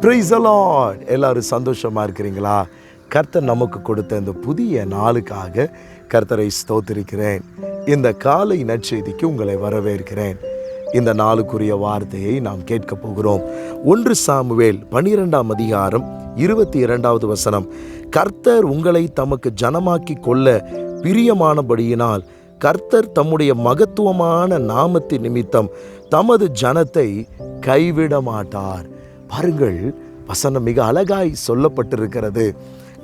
Praise எல்லாரும் சந்தோஷமா இருக்கிறீங்களா? கர்த்தர் நமக்கு கொடுத்த இந்த புதிய நாளுக்காக கர்த்தரை ஸ்தோத்திருக்கிறேன். இந்த காலை நற்செய்திக்கு உங்களை வரவேற்கிறேன். இந்த நாளுக்குரிய வார்த்தையை நாம் கேட்க போகிறோம். ஒன்று சாமுவேல் பனிரெண்டாம் அதிகாரம் இருபத்தி இரண்டாவது வசனம். கர்த்தர் உங்களை தமக்கு ஜனமாக்கி கொள்ள பிரியமானபடியினால் கர்த்தர் தம்முடைய மகத்துவமான நாமத்தின் நிமித்தம் தமது ஜனத்தை கைவிட மாட்டார் பாருங்கள் வசனம் மிக அழகாய் சொல்லப்பட்டிருக்கிறது.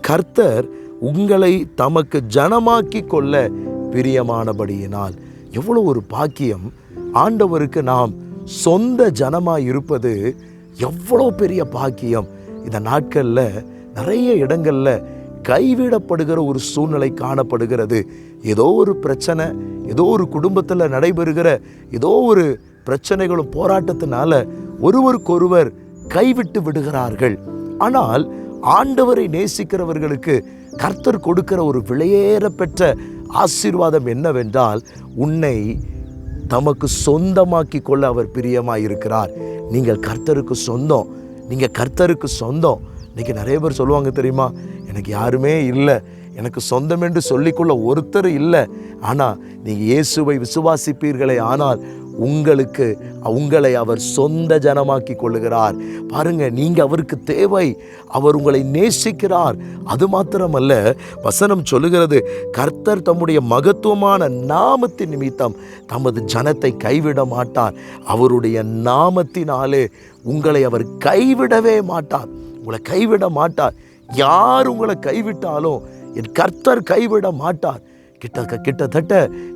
கர்த்தர் உங்களை தமக்கு ஜனமாக்கி கொள்ள பிரியமானபடியினால். எவ்வளோ ஒரு பாக்கியம். ஆண்டவருக்கு நாம் சொந்த ஜனமாய் இருப்பது எவ்வளோ பெரிய பாக்கியம். இந்த நாட்களில் நிறைய இடங்களில் கைவிடப்படுகிற ஒரு சூழ்நிலை காணப்படுகிறது. ஏதோ ஒரு பிரச்சனை ஏதோ ஒரு குடும்பத்தில் நடைபெறுகிற ஏதோ ஒரு பிரச்சனைகளும் போராட்டத்தினால ஒருவருக்கொருவர் கைவிட்டு விடுகிறார்கள். ஆனால் ஆண்டவரை நேசிக்கிறவர்களுக்கு கர்த்தர் கொடுக்கிற ஒரு விலையேற பெற்ற ஆசீர்வாதம் என்னவென்றால் உன்னை தமக்கு சொந்தமாக்கி கொள்ள அவர் பிரியமாக இருக்கிறார் நீங்கள் கர்த்தருக்கு சொந்தம் நீங்கள் கர்த்தருக்கு சொந்தம். இன்றைக்கி நிறைய பேர் சொல்லுவாங்க தெரியுமா? எனக்கு யாருமே இல்லை. எனக்கு சொந்தம் என்று சொல்லிக்கொள்ள ஒருத்தர் இல்லை. ஆனால் நீங்கள் இயேசுவை விசுவாசிப்பீர்களே ஆனால் உங்களுக்கு உங்களை அவர் சொந்த ஜனமாக்கி கொள்ளுகிறார். பாருங்க நீங்க அவருக்கு தேவை. அவர் உங்களை நேசிக்கிறார். அது மாத்திரமல்ல வசனம் சொல்லுகிறது கர்த்தர் தம்முடைய மகத்துவமான நாமத்தின் நிமித்தம் தமது ஜனத்தை கைவிட மாட்டார். அவருடைய நாமத்தினாலே உங்களை அவர் கைவிடவே மாட்டார். உங்களை கைவிட மாட்டார். யார் உங்களை கைவிட்டாலும் என் கர்த்தர் கைவிட மாட்டார். கிட்ட கிட்டத்தட்ட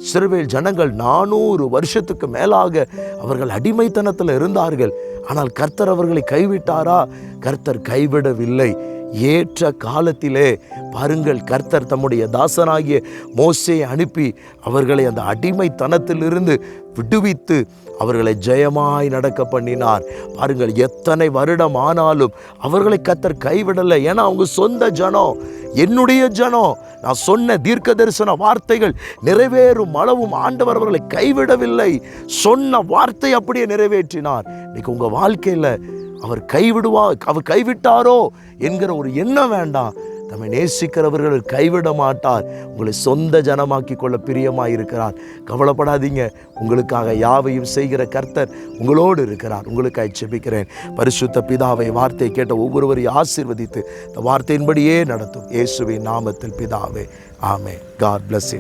சிறுவேல் ஜனங்கள் நானூறு வருஷத்துக்கு மேலாக அவர்கள் அடிமைத்தனத்தில் இருந்தார்கள். ஆனால் கர்த்தர் அவர்களை கைவிட்டாரா? கர்த்தர் கைவிடவில்லை. ஏற்ற காலத்திலே பாருங்கள் கர்த்தர் தம்முடைய தாசனாகிய மோசையை அனுப்பி அவர்களை அந்த அடிமைத்தனத்திலிருந்து விடுவித்து அவர்களை ஜெயமாய் நடக்க பண்ணினார். பாருங்கள் எத்தனை வருடம் ஆனாலும் அவர்களை கர்த்தர் கைவிடலை. ஏன்னா அவங்க சொந்த ஜனம். என்னுடைய ஜனம் நான் சொன்ன தீர்க்க தரிசன வார்த்தைகள் நிறைவேறும் அளவும் ஆண்டவர் அவர்களை கைவிடவில்லை. சொன்ன வார்த்தை அப்படியே நிறைவேற்றினார். இன்னைக்கு உங்கள் வாழ்க்கையில் அவர் கைவிடுவா அவர் கைவிட்டாரோ என்கிற ஒரு எண்ணம் வேண்டாம். தம்மை நேசிக்கிறவர்கள் கைவிட மாட்டார். உங்களை சொந்த ஜனமாக்கி கொள்ள பிரியமாக இருக்கிறார் கவலைப்படாதீங்க. உங்களுக்காக யாவையும் செய்கிற கர்த்தர் உங்களோடு இருக்கிறார். உங்களுக்காக செபிக்கிறேன் பரிசுத்த பிதாவை வார்த்தை கேட்ட ஒவ்வொருவரையும் ஆசீர்வதித்து இந்த வார்த்தையின்படியே நடத்தும். இயேசுவின் நாமத்தில் பிதாவே. ஆமே காட் பிளஸ்